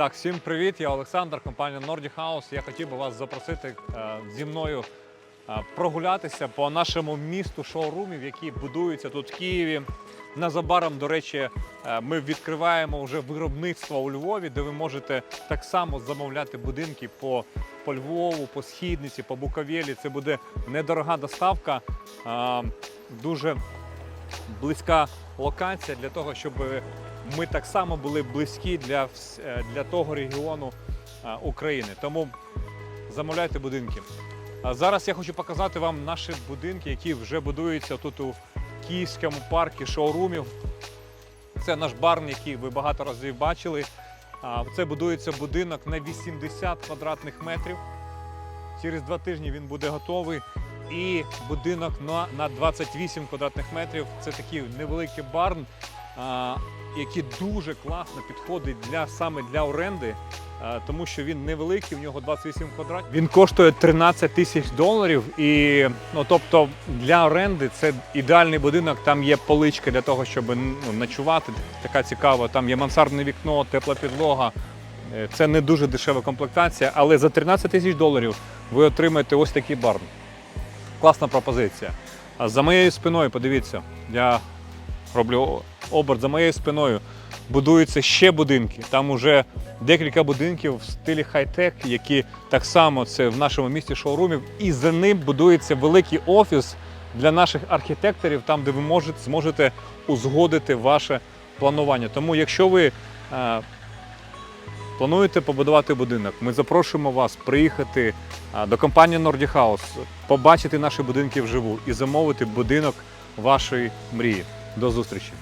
Так, всім привіт, я Олександр, компанія Nordic House. Я хотів би вас запросити е, зі мною е, прогулятися по нашому місту шоурумів, які будуються тут в Києві. Незабаром, до речі, е, ми відкриваємо вже виробництво у Львові, де ви можете так само замовляти будинки по, по Львову, по Східниці, по Буковелі. Це буде недорога доставка, дуже близька локація для того, щоб ми так само були близькі для, е, для того регіону е, України. Тому замовляйте будинки. Зараз я хочу показати вам наші будинки, які вже будуються тут у Київському парку шоурумів. Це наш барн, який ви багато разів бачили. Це будується будинок на 80 квадратних метрів. Через два тижні він буде готовий. І будинок на, на 28 квадратних метрів. Це такий невеликий барн, а, який дуже класно підходить для саме для оренди, а, тому що він невеликий, в нього 28 квадратів. Він коштує 13 тисяч доларів. І ну, тобто для оренди це ідеальний будинок. Там є поличка для того, щоб ну, ночувати. Така цікава. Там є мансардне вікно, тепла підлога. Е, Це не дуже дешева комплектація, але за 13 тисяч доларів ви отримаєте ось такий барн. Класна пропозиція. А за моєю спиною, подивіться, я роблю оберт за моєю спиною. Будуються ще будинки. Там уже декілька будинків в стилі хай-тек, які так само це в нашому місті шоурумів. І за ним будується великий офіс для наших архітекторів, там, де ви можете, зможете узгодити ваше планування. Тому, якщо ви е, плануєте побудувати будинок, ми запрошуємо вас приїхати до компанії Nordic House, побачити наші будинки вживу і замовити будинок вашої мрії. До зустрічі!